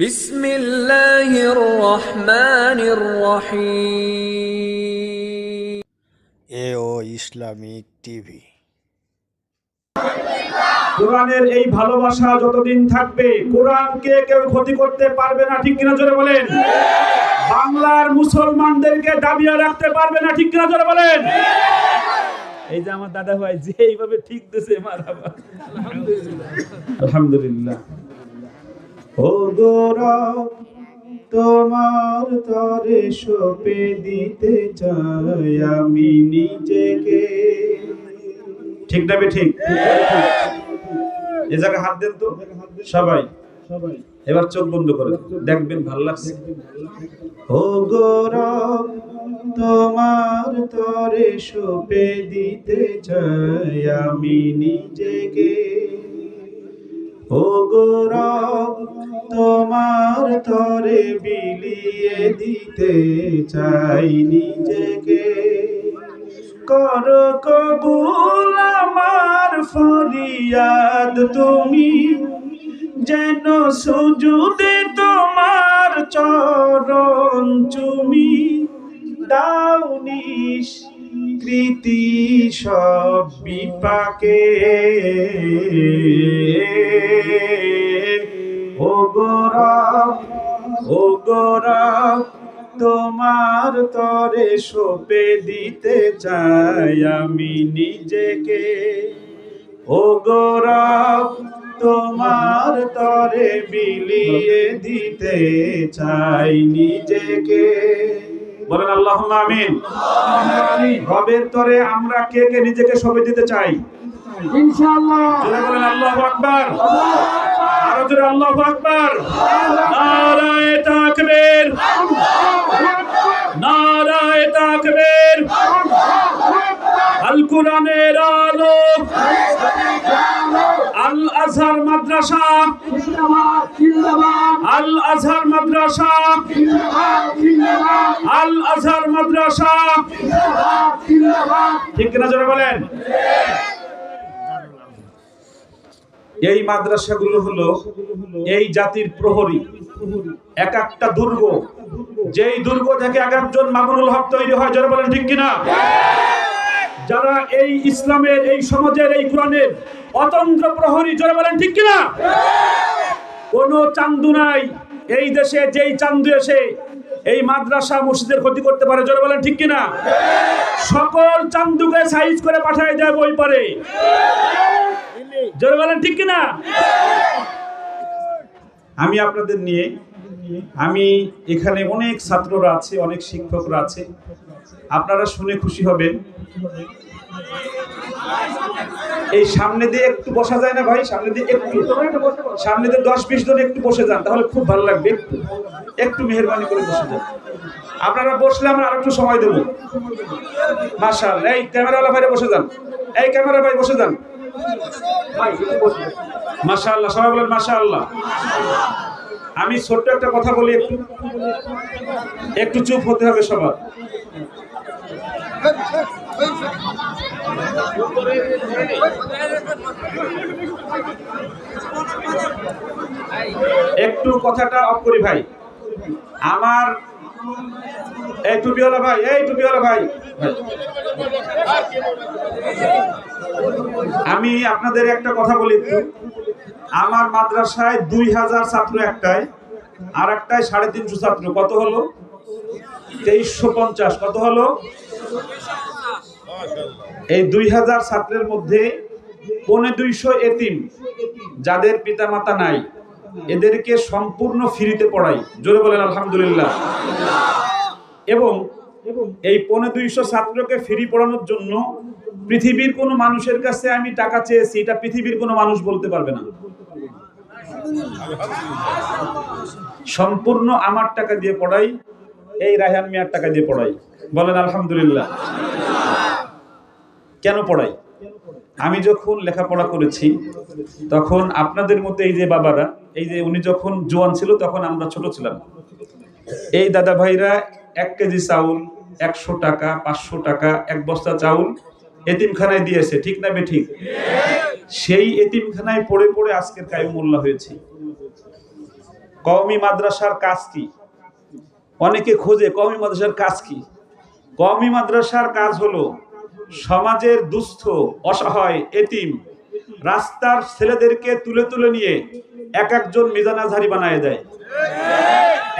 বিসমিল্লাহির রহমানির রহিম। এ Islamic TV. কোরআনের এই ভালোবাসা যতদিন থাকবে কোরআনকে কেউ ক্ষতি করতে পারবে না ঠিক কিনা জোরে বলেন? বাংলার মুসলমানদেরকে দাবিয়ে রাখতে পারবে না ঠিক কিনা জোরে বলেন? এই যে আমার দাদা ভাই যে এইভাবে ঠিক দিছে মারা আলহামদুলিল্লাহ। আলহামদুলিল্লাহ। ও তোমার তরে সপে দিতে চাই আমি নিজেকে। ঠিক না ঠিক? এ জায়গায় হাত দেন তো। সবাই। এবার চোখ বন্ধ করে দেখবেন ভালো লাগছে। ও গৌরব তোমার তরে সপে দিতে চাই আমি নিজেকে। ও গৌরব তোমার তরে বিলিয়ে দিতে চাই নিজেকে। কর কবুল আমার ফরিয়াদ তুমি, যেন সুজুদে তোমার চরণ চুমি। দাউনিস কৃতি সব বিপাকে। ও গৌরব ও গৌরব তোমার তরে সপে দিতে চাই আমি নিজেকে। ও গৌরব তোমার তরে বিলিয়ে দিতে চাই নিজেকে। বলেন আল্লাহ আমিন। রবের তরে আমরা কে কে নিজেকে সবে দিতে চাই? জোরে বলেন আল্লাহ আকবার। আরও জোরে আল্লাহ আকবার। নারায়ে তাকবীর। নারায়ে তাকবীর। কোরআনের আলো। আল আজহার মাদ্রাসা। আল আজহার মাদ্রাসা। আল আজহার মাদ্রাসা। ঠিক কিনা জোরে বলেন? এই মাদ্রাসাগুলো হলো এই জাতির প্রহরী। এক একটা দুর্গ। যেই দুর্গ থেকে এক একজন মামুনুল হক তৈরি হয় যারা বলেন ঠিক কিনা? যারা এই ইসলামের, এই সমাজের, এই কোরআনের অতন্ত্র প্রহরী, জোরে বলেন ঠিক কিনা? কোন চান্দু নাই। এই দেশে যেই চান্দু এসে এই মাদ্রাসা মসজিদের ক্ষতি করতে পারে যারা বলেন ঠিক কিনা? সকল চান্দুকে সাইজ করে পাঠায় দেয় বই পারে জোরে বলেন ঠিক কিনা? আমি আপনাদের নিয়ে, আমি এখানে অনেক ছাত্ররা আছে, অনেক শিক্ষকরা আছে। আপনারা শুনে খুশি হবেন। এই সামনে দিয়ে একটু বসা যায় না ভাই? সামনে দিয়ে একটু। সামনে দিয়ে দশ বিশ জন একটু বসে যান, তাহলে খুব ভালো লাগবে। একটু একটু মেহরবানি করে বসে যান। আপনারা বসলে আমরা আরেকটু সময় দেবো। মার্শাল এই ক্যামেরাওয়ালা ভাইরে বসে যান। এই ক্যামেরা ভাই বসে যান। মাশাআল্লাহ সবাই বলেন মাশাআল্লাহ আমি ছোট্ট একটা কথা বলি একটু। একটু চুপ হতে হবে সবার। একটু কথাটা অফ করি ভাই। আমার এই টুপিওয়ালা ভাই, এই টুপিওয়ালা ভাই। আমি আপনাদের একটা কথা বলি আমার মাদ্রাসায় দুই হাজার ছাত্র একটায় আর একটায় সাড়ে তিনশো ছাত্র। কত হলো? তেইশশো পঞ্চাশ। কত হলো? এই দুই হাজার ছাত্রের মধ্যে পৌনে দুইশো এতিম, যাদের পিতামাতা নাই, এদেরকে সম্পূর্ণ ফ্রিতে পড়াই। জোরে বলেন, আলহামদুলিল্লাহ। এবং এই পৌনে দুইশো ছাত্রকে ফ্রি পড়ানোর জন্য পৃথিবীর কোনো মানুষের কাছে আমি টাকা চেয়েছি, এটা পৃথিবীর কোনো মানুষ বলতে পারবে না। সম্পূর্ণ আমার টাকা দিয়ে পড়াই, এই রায়হান মিয়ার টাকা দিয়ে পড়াই। বলেন, আলহামদুলিল্লাহ। কেন পড়াই? আমি যখন লেখাপড়া করেছি, তখন আপনাদের মতো এই যে বাবারা, এই যে উনি যখন জোয়ান ছিল, তখন আমরা ছোট ছিলাম। এই দাদা ভাইরা এক কেজি চাউল, একশো টাকা, পাঁচশো টাকা, এক বস্তা চাউল এতিমখানায় দিয়েছে, ঠিক না ঠিক সেই এতিমখানায় পড়ে পড়ে আজকের কায়ুমুল্লাহ হয়েছে। কওমি মাদ্রাসার কাজ কি? অনেকে খোঁজে, কওমি মাদ্রাসার কাজ কি? কওমি মাদ্রাসার কাজ হলো, সমাজের দুস্থ, অসহায়, এতিম, রাস্তার ছেলেদেরকে তুলে তুলে নিয়ে এক একজন মিজানাঝারি বানায় দেয়।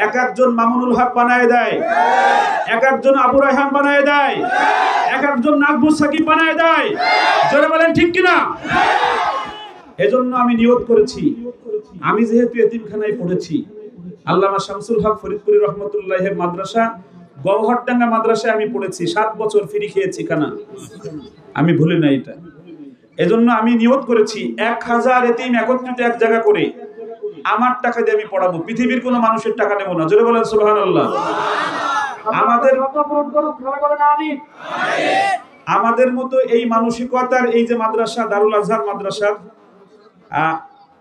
এক একজন মামুনুল হক বানায় দেয়। এক একজন আবু রায়হান বানায় দেয়। এক একজন নাকবুল সাকিব বানায় দেয়। জোরে বলেন ঠিক কিনা? এজন্য আমি নিয়োগ করেছি। আমি যেহেতু এতিমখানায় পড়েছি। আল্লামা শামসুল হক ফরিদপুরি রহমতুল্লাহের মাদ্রাসা, গওহরডাঙ্গা মাদ্রাসায় আমি পড়েছি। সাত বছর ফিরি খেয়েছি খানা। আমি ভুলি না এটা। এজন্য আমি নিয়োগ করেছি। এক হাজার এতিম একত্রিত এক জায়গা করে। আমার টাকা দিয়ে আমি পড়াবো, পৃথিবীর কোনো মানুষের টাকা নেব না। জোরে বলেন আল্লাহ আমাদের আমাদের মতো এই মানসিকতার এই যে মাদ্রাসা, দারুল আজহার মাদ্রাসা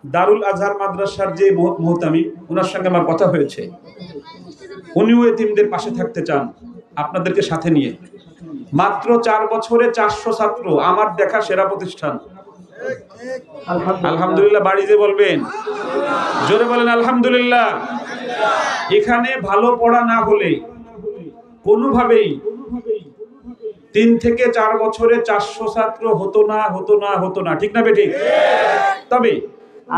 দারুল আজহার মাদ্রাসার যে মহ- মোহতামি, ওনার সঙ্গে আমার কথা হয়েছে। উনিও এতিমদের পাশে থাকতে চান, আপনাদেরকে সাথে নিয়ে। মাত্র চার বছরে চারশো ছাত্র, আমার দেখা সেরা প্রতিষ্ঠান। আলহামদুলিল্লাহ। বাড়িতে বলবেন? জোরে বলেন আলহামদুলিল্লাহ। এখানে ভালো পড়া না হলে কোনোভাবেই তিন থেকে চার বছরে চারশো ছাত্র হতো না হতো না হতো না। ঠিক না বেঠিক তবে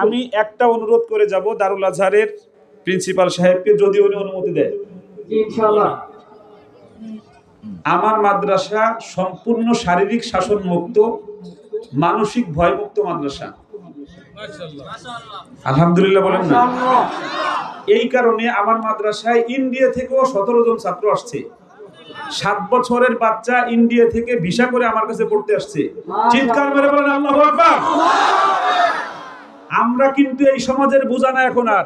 আমি একটা অনুরোধ করে যাব দারুল আজহারের প্রিন্সিপাল সাহেবকে যদি উনি অনুমতি দেয়। আমার মাদ্রাসা সম্পূর্ণ শারীরিক শাসন মুক্ত মানসিক ভয়মুক্ত মাদ্রাসা। আলহামদুলিল্লাহ বলেন না। এই কারণে আমার মাদ্রাসায় ইন্ডিয়া থেকেও সতেরো জন ছাত্র আসছে। সাত বছরের বাচ্চা ইন্ডিয়া থেকে ভিসা করে আমার কাছে পড়তে আসছে। চিৎকার মেরে বলেন আল্লাহ আমরা কিন্তু এই সমাজের বোঝা না এখন আর।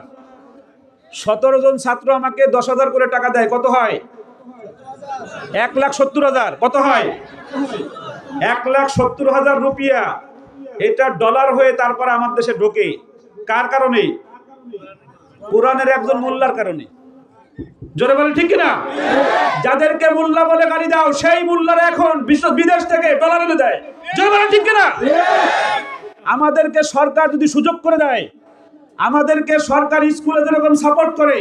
সতেরো জন ছাত্র আমাকে দশ হাজার করে টাকা দেয় কত হয়? এক লাখ সত্তর হাজার কত হয়? এক লাখ সত্তর হাজার রুপিয়া। এটা ডলার হয়ে তারপর আমার দেশে ঢোকে। কার কারণে? কোরআনের একজন মোল্লার কারণে। জোরে বলে ঠিক কিনা? যাদেরকে মোল্লা বলে গালি দাও, সেই মোল্লারা এখন বিশ্ব বিদেশ থেকে ডলার এনে দেয়। জোরে বলে ঠিক কিনা? আমাদেরকে সরকার যদি সুযোগ করে দেয়, আমাদেরকে সরকার স্কুলে যেরকম সাপোর্ট করে,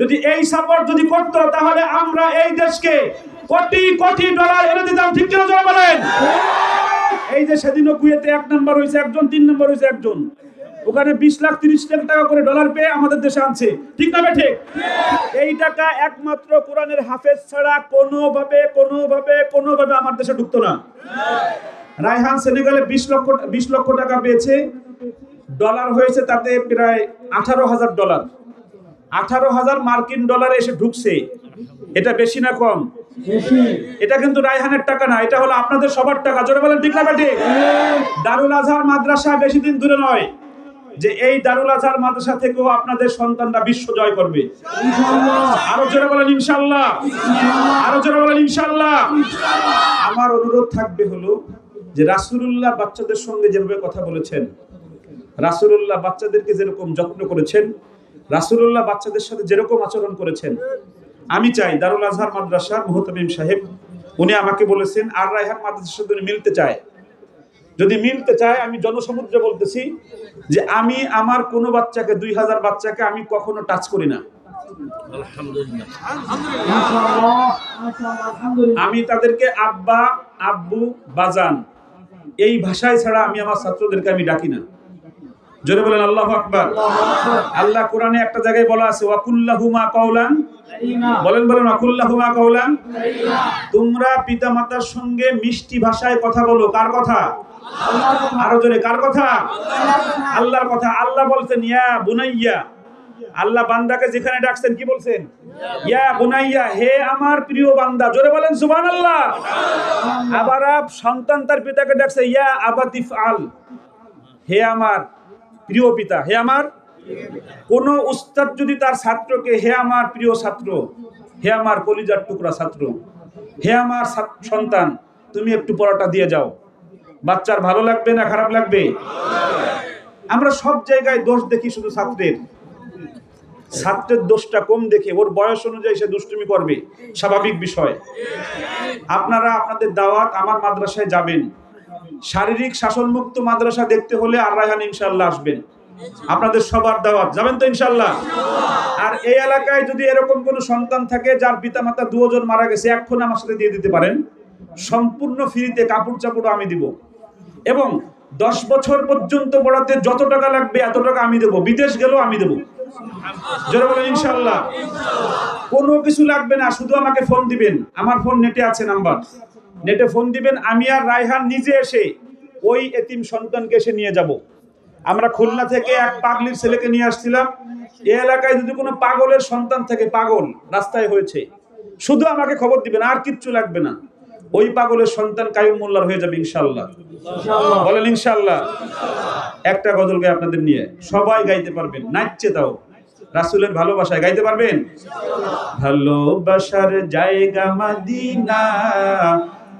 যদি এই সাপোর্ট যদি করতো, তাহলে আমরা এই দেশকে কোটি কোটি ডলার এনে দিতাম, ঠিক কিনা জোরে বলেন? এই যে সেদিনও কুয়েতে এক নম্বর হয়েছে একজন, তিন নম্বর হয়েছে একজন। ওখানে বিশ লাখ, তিরিশ লাখ টাকা করে ডলার পেয়ে আমাদের দেশে আনছে। ঠিক না ঠিক? এই টাকা একমাত্র কোরআনের হাফেজ ছাড়া কোনোভাবে কোনোভাবে কোনোভাবে আমার দেশে ঢুকতো না। রায়হান সেনেগালে বিশ লক্ষ বিশ লক্ষ টাকা পেয়েছে। ডলার হয়েছে তাতে প্রায় আঠারো হাজার ডলার। আঠারো হাজার মার্কিন ডলার এসে ঢুকছে। এটা বেশি না কম? এটা কিন্তু রায়হানের টাকা না এটা হলো আপনাদের সবার টাকা। জোরে বলেন ঠিক না দারুল আজহার মাদ্রাসা বেশি দিন দূরে নয় যে এই দারুল আজহার মাদ্রাসা থেকেও আপনাদের সন্তানরা বিশ্ব জয় করবে। আরও জোরে বলেন ইনশাল্লাহ আরও জোরে বলেন ইনশাল্লাহ আমার অনুরোধ থাকবে হলো যে রাসূলুল্লাহ বাচ্চাদের সঙ্গে যেভাবে কথা বলেছেন রাসূলুল্লাহ বাচ্চাদেরকে যেরকম যত্ন করেছেন রাসূলুল্লাহ বাচ্চাদের সাথে যেরকম আচরণ করেছেন আমি চাই দারুল আজহার মাদ্রাসার মুহতামিম সাহেব, উনি আমাকে বলেছেন, আর রায়হান মাদ্রাসার সাথে উনি মিলতে চায়। যদি মিলতে চায়, আমি জনসমুদ্রে বলতেছি যে আমি আমার কোনো বাচ্চাকে, দুই হাজার বাচ্চাকে আমি কখনো টাচ করি না। আমি তাদেরকে আব্বা, আব্বু, বাজান, এই ভাষায় ছাড়া আমি আমার ছাত্রদেরকে আমি ডাকি না। জোরে বলেন, আল্লাহ আকবার। আল্লাহ কোরআনে একটা জায়গায় বলা আছে, ওয়াকুল্লাহুমা কাউলান বলেন বলেন, ওয়াকুল্লাহুমা কাউলান তোমরা পিতা মাতার সঙ্গে মিষ্টি ভাষায় কথা বলো, কার কথা? আরও জোরে, কার কথা? আল্লাহর কথা। আল্লাহ বলছেন, ইয়া বুনাইয়া। আল্লাহ বান্দাকে যেখানে ডাকছেন, কি বলছেন? ইয়া বুনাইয়া, হে আমার প্রিয় বান্দা। জোরে বলেন, সুবহানাল্লাহ। আবার সন্তান তার পিতাকে ডাকছে, ইয়া আবাতিফ আল হে আমার। প্রিয় পিতা, হে আমার? কোন উস্তাদ যদি তার ছাত্রকে, হে আমার প্রিয় ছাত্র, হে আমার কলিজার টুকরা ছাত্র, হে আমার সন্তান, তুমি একটু পড়াটা দিয়ে যাও। বাচ্চার ভালো লাগবে না খারাপ লাগবে? আমরা সব জায়গায় দোষ দেখি শুধু ছাত্রের। ছাত্রের দোষটা কম দেখে, ওর বয়স অনুযায়ী সে দুষ্টুমি করবে। স্বাভাবিক বিষয়। আপনারা আপনাদের দাওয়াত আমার মাদ্রাসায় যাবেন। শারীরিক শাসনমুক্ত মাদ্রাসা দেখতে হলে আর রায়হান ইনশাল্লাহ আসবেন। আপনাদের সবার দাওয়াত। যাবেন তো ইনশাল্লাহ আর এই এলাকায় যদি এরকম কোনো সন্তান থাকে, যার পিতা মাতা দুজন মারা গেছে এখন আমার সাথে দিয়ে দিতে পারেন। সম্পূর্ণ ফ্রিতে কাপড় চাপড়ও আমি দিব। এবং দশ বছর পর্যন্ত পড়াতে যত টাকা লাগবে, এত টাকা আমি দেবো। বিদেশ গেলেও আমি দেবো। ইনশাল্লাহ কোনো কিছু লাগবে না, শুধু আমাকে ফোন দিবেন। আমার ফোন নেটে আছে নাম্বার। নেটে ফোন দিবেন আমি আর রায়হান নিজে এসে ওই এতিম সন্তানকে এসে নিয়ে যাব। আমরা খুলনা থেকে এক পাগলির ছেলেকে নিয়ে আসছিলাম। এই এলাকায় যদি কোনো পাগলের সন্তান থেকে পাগল রাস্তায় হয়েছে। শুধু আমাকে খবর দিবেন আর কিচ্ছু লাগবে না। ওই পাগলের সন্তান কায়ুম মোল্লার হয়ে যাবে ইনশাল্লাহ বলেন ইনশাল্লাহ একটা গজল গায়ে আপনাদের নিয়ে। সবাই গাইতে পারবেন নাচছে তাও। রাসুলের ভালোবাসায় গাইতে পারবেন? ভালোবাসার জায়গা মাদিনা।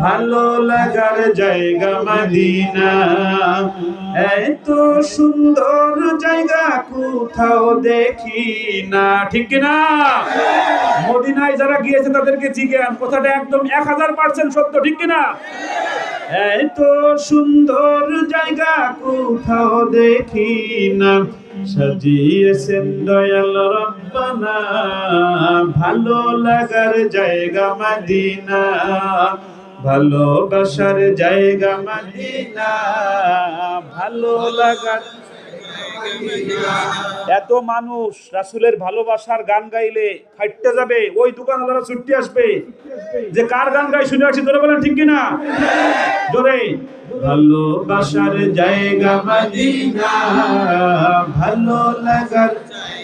ভালো লাগার জায়গা মাদিনা। এত সুন্দর জায়গা, কোথাও দেখি না। ঠিক না মদিনায় যারা গিয়েছে তাদেরকে জিজ্ঞান কথাটা একদম এক হাজার পার্সেন্ট সত্য, ঠিক কিনা? এত সুন্দর জায়গা, কোথাও দেখি না। সাজিয়েছেন দয়াল রব্বানা। ভালো লাগার জায়গা মাদিনা। ভালোবাসার জায়গা মাদিনা ভালো লাগার এত মানুষ রাসুলের ভালোবাসার গান গাইলে ফাইটতে যাবে, ওই দোকানওয়ালারা ছুটতে আসবে। যে কার গান গাই শুনে আসছি তোরা বলেন ঠিক কিনা? জোরে। ভালোবাসার জায়গা মদিনা ভালো লাগার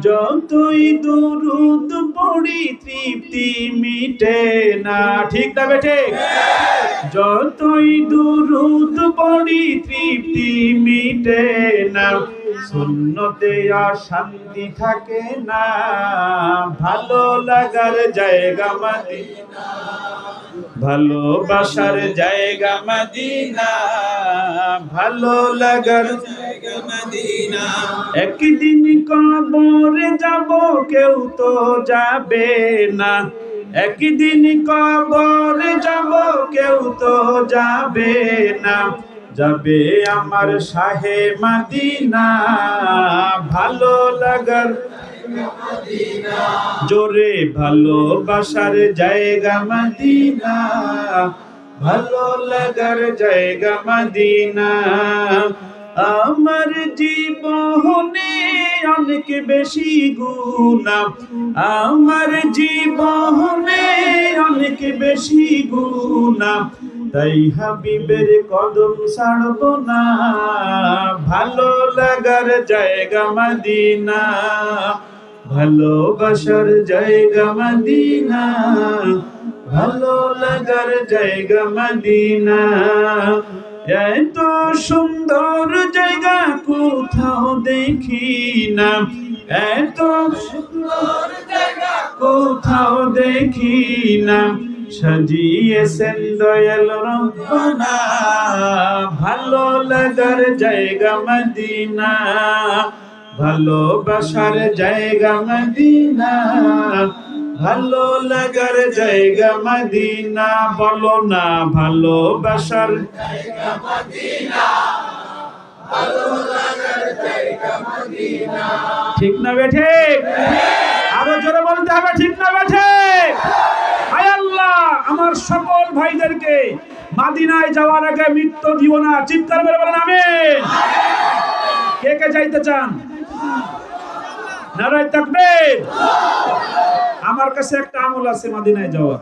যতই দুরুদ পড়ি, তৃপ্তি মিটে না। ঠিক না বেঠে যতই দুরুদ পড়ি, তৃপ্তি মিটে না। শূন্যতে আর শান্তি থাকে না। ভালো লাগার জায়গা মদিনা। ভালোবাসার জায়গা মদিনা। ভালো লাগার একদিন কবরে যাব, কেউ তো যাবে না। একদিন কবরে যাব, কেউ তো যাবে না। যাবে আমার শাহে মাদিনা, ভালো লাগার জোরে ভালোবাসার জায়গা মদিনা, ভালো লাগার জায়গা মদিনা। আমার জীবনে অনেক বেশি গুণা আমার জীবনে অনেক বেশি গুণা তাই হাবিবের কদম ছাড়ব না। ভালো লাগার জায়গা মদিনা। ভালোবাসার জায়গা মদিনা। ভালো লাগার জায়গা মদিনা। এত সুন্দর জায়গা কোথাও দেখি না এত সুন্দর জায়গা কোথাও দেখি না সাজিয়েছেন দয়াল রব্বানা। ভালো লাগার জায়গা মদিনা। ভালোবাসার জায়গা মদিনা। ভালো লাগার জায়গা মদিনা। বলো না ভালোবাসার ঠিক না বেঠে আরও জোরে বলতে হবে ঠিক না বেঠে? হায় আল্লাহ আমার সকল ভাইদেরকে মাদিনায় যাওয়ার আগে মৃত্যু দিও না। চিৎকার করে বলেন আমিন। কে কে যাইতে চান? নারায় তাকবীর। আমার কাছে একটা আমল আছে মাদিনায় যাওয়ার।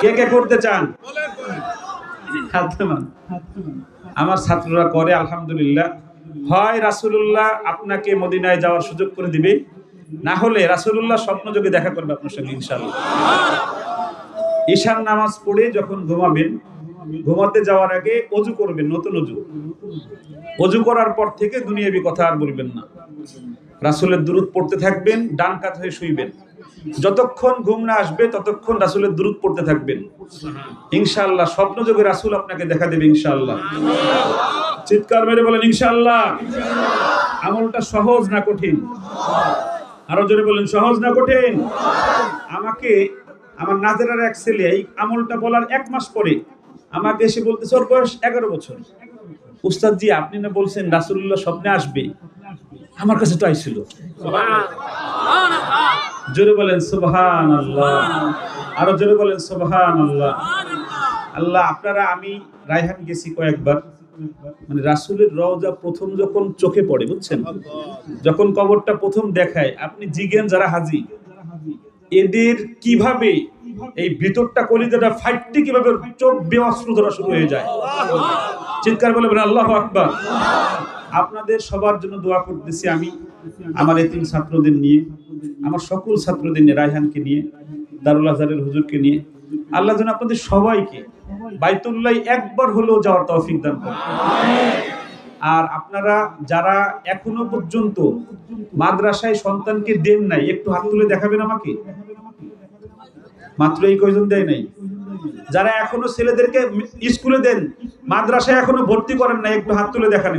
কে কে করতে চান। আমার ছাত্ররা করে আলহামদুলিল্লাহ। হয় রাসূলুল্লাহ, আপনাকে মদিনায় যাওয়ার সুযোগ করে দিবে। না হলে রাসূলুল্লাহ স্বপ্ন যোগে দেখা করবে আপনার সঙ্গে, ইনশাআল্লাহ। ঈশান নামাজ পড়ে যখন ঘুমাবেন, ঘুমাতে যাওয়ার আগে অজু করবেন, নতুন অজু। অজু করার পর থেকে দুনিয়াবি কথা আর বলবেন না। রাসূলের দুরূদ পড়তে থাকবেন, ডান কাত হয়ে শুইবেন। যতক্ষণ ঘুম না আসবে ততক্ষণ রাসূলের দুরূদ পড়তে থাকবেন। ইনশাল্লাহ স্বপ্ন যোগে রাসূল আপনাকে দেখা দেবে ইনশাআল্লাহ। চিৎকার মেরে বলেন ইনশাআল্লাহ। আমলটা সহজ না কঠিন? আরও জোরে বলেন সহজ না কঠিন? আমাকে আমার নাজেরার এক ছেলে এই আমলটা বলার এক মাস পরে আমাকে এসে বলতেছে ওর বয়স এগারো বছর। উস্তাদ জি আপনি না বলছেন রাসুল্লাহ স্বপ্নে আসবে? আমার কাছে তো আইছিল। জোরে বলেন সুবহান আল্লাহ আরও জোরে বলেন সুবহান আল্লাহ আল্লাহ আপনারা, আমি রায়হান গেছি কয়েকবার। মানে রাসুলের রওজা প্রথম যখন চোখে পড়ে, বুঝছেন? যখন কবরটা প্রথম দেখায়, আপনি জিগেন যারা হাজি, এদের কীভাবে এই ভিতরটা, কলিজাটা, ফাইটটি কীভাবে চোখ বেঅস্ত্র ধরা শুরু হয়ে যায়? চিৎকার বলে আল্লাহ আকবার। আপনাদের সবার জন্য দোয়া করতেছি আমি, আমার এতিম ছাত্রদের নিয়ে, আমার সকল ছাত্রদের নিয়ে, রায়হানকে নিয়ে, দারুল আজহারের হুজুরকে নিয়ে। আল্লাহ যেন আপনাদের সবাইকে বাইতুল্লাহ একবার হলেও যাওয়ার তৌফিক দান করেন। আর আপনারা যারা এখনও পর্যন্ত মাদ্রাসায় সন্তানকে দেন নাই, একটু হাত তুলে দেখাবেন আমাকে? মাত্র এই কয়জন দেয় নাই? যারা এখনও ছেলেদেরকে স্কুলে দেন, মাদ্রাসায় এখনও ভর্তি করেন নাই, একটু হাত তুলে দেখান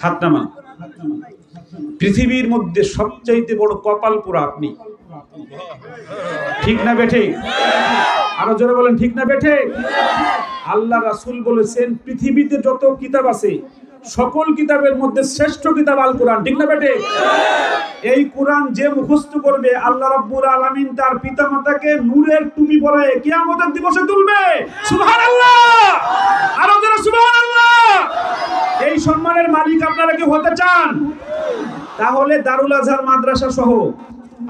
একটু। হাত নামান পৃথিবীর মধ্যে সবচাইতে বড় কপাল পুরা আপনি। ঠিক না বেঠে? আরও জোরে বলেন, ঠিক না বেঠে? আল্লাহ রাসূল বলেছেন, পৃথিবীতে যত কিতাব আছে, সকল কিতাবের মধ্যে শ্রেষ্ঠ কিতাব আল কোরআন। ঠিক না বেটে এই কোরআন যে মুখস্থ করবে, আল্লাহ রাব্বুল আলামিন তার পিতামাতাকে নূরের টুপি পরায় কিয়ামতের দিবসে তুলবে। সুবহানাল্লাহ! আরও জোরে, সুবহানাল্লাহ! সম্মানের মালিক আপনারা কি হতে চান? তাহলে দারুল আজহার মাদ্রাসা সহ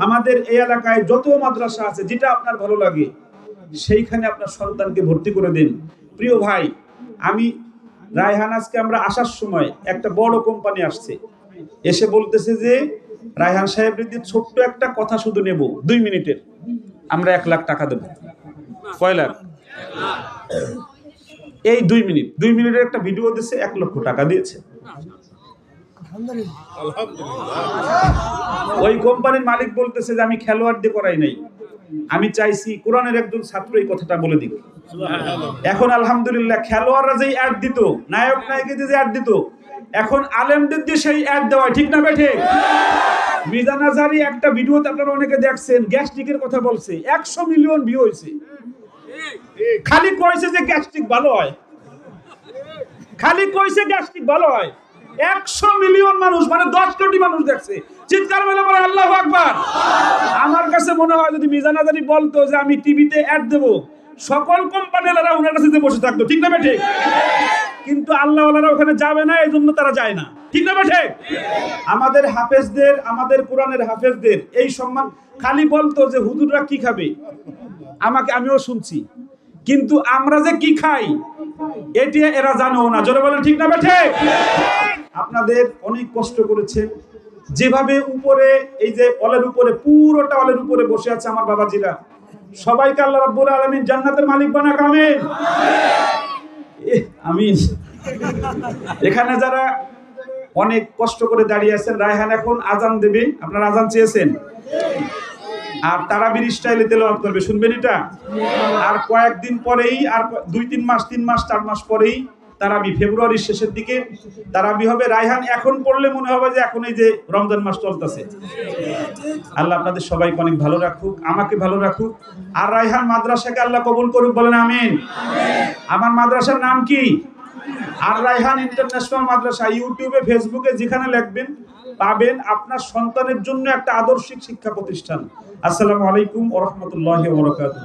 আমাদের এই এলাকায় যত মাদ্রাসা আছে, যেটা আপনার ভালো লাগে, সেইখানে আপনার সন্তানকে ভর্তি করে দিন। প্রিয় ভাই, আমি রায়হান আজকে আমরা আসার সময় একটা বড় কোম্পানি আসছে। এসে বলতেছে যে, রায়হান সাহেব, যদি ছোট্ট একটা কথা শুধু নেব, দুই মিনিটের, আমরা এক লাখ টাকা দেবো। কয় লাখ এই দুই মিনিট দুই মিনিটের একটা ভিডিও দিচ্ছে এক লক্ষ টাকা দিয়েছে। ওই কোম্পানির মালিক বলতেছে যে আমি খেলোয়াড় দিয়ে করাই নাই। আমি চাইছি কোরআনের একজন ছাত্র এই কথাটা বলে দিক। এখন আলহামদুলিল্লাহ খেলোয়াড়রা যেই অ্যাড দিত নায়ক নায়িকাদের যে অ্যাড দিত এখন আলেমদের দিয়ে সেই অ্যাড দেওয়া ঠিক না বেঠে মিজান আজহারি একটা ভিডিওতে আপনারা অনেকে দেখছেন গ্যাস্ট্রিকের কথা বলছে একশো মিলিয়ন ভিউ হয়েছে খালি কইছে যে গ্যাস্ট্রিক ভালো হয়। খালি কইছে গ্যাস্ট্রিক ভালো হয়। একশো মিলিয়ন মানুষ মানে দশ কোটি মানুষ দেখছে। চিৎকার মেলে বলে, আল্লাহ আকবার। আমার কাছে মনে হয় যদি মিজান আজারি বলতো যে আমি টিভিতে অ্যাড দেব, সকল কোম্পানিরা ওনার কাছে বসে থাকতো, ঠিক না বেঠে কিন্তু আল্লাহ ওখানে যাবে না, এই জন্য তারা যায় না। ঠিক না বেঠে আমাদের হাফেজদের, আমাদের কোরআনের হাফেজদের এই সম্মান খালি বলতো যে হুজুররা কি খাবে? আমাকে আমিও শুনছি। কিন্তু আমরা যে কি খাই, এটি এরা জানেও না। জোরে বলেন, ঠিক না বেঠে আপনাদের অনেক কষ্ট করেছে। যেভাবে উপরে, এই যে অলের উপরে, পুরোটা অলের উপরে বসে আছে আমার বাবাজিরা। সবাইকে আল্লাহ রাব্বুল আলামিন জান্নাতের মালিক বানাক, আমিন। আমিন। এখানে যারা অনেক কষ্ট করে দাঁড়িয়ে আছেন, রায়হান এখন আজান দেবে। আপনারা আজান চেয়েছেন? আর তারাবির স্টাইলে তেলাওয়াত করবে, শুনবেন এটা? আর কয়েকদিন পরেই, আর দুই, তিন মাস তিন মাস, চার মাস পরেই তারাবি ফেব্রুয়ারির শেষের দিকে তারাবি হবে। রায়হান, এখন পড়লে মনে হবে যে এখন এই যে রমজান মাস চলতেছে। আল্লাহ আপনাদের সবাইকে অনেক ভালো রাখুক, আমাকে ভালো রাখুক। আর রায়হান, মাদ্রাসাকে আল্লাহ কবুল করুক, বলেন আমিন। আমার মাদ্রাসার নাম কি? আর রায়হান ইন্টারন্যাশনাল মাদ্রাসা, ইউটিউবে, ফেসবুকে যেখানে লিখবেন পাবেন আপনার সন্তানের জন্য একটা আদর্শিক শিক্ষা প্রতিষ্ঠান। আসসালামু আলাইকুম ওরহমতুল্লাহ বরকাতুহ।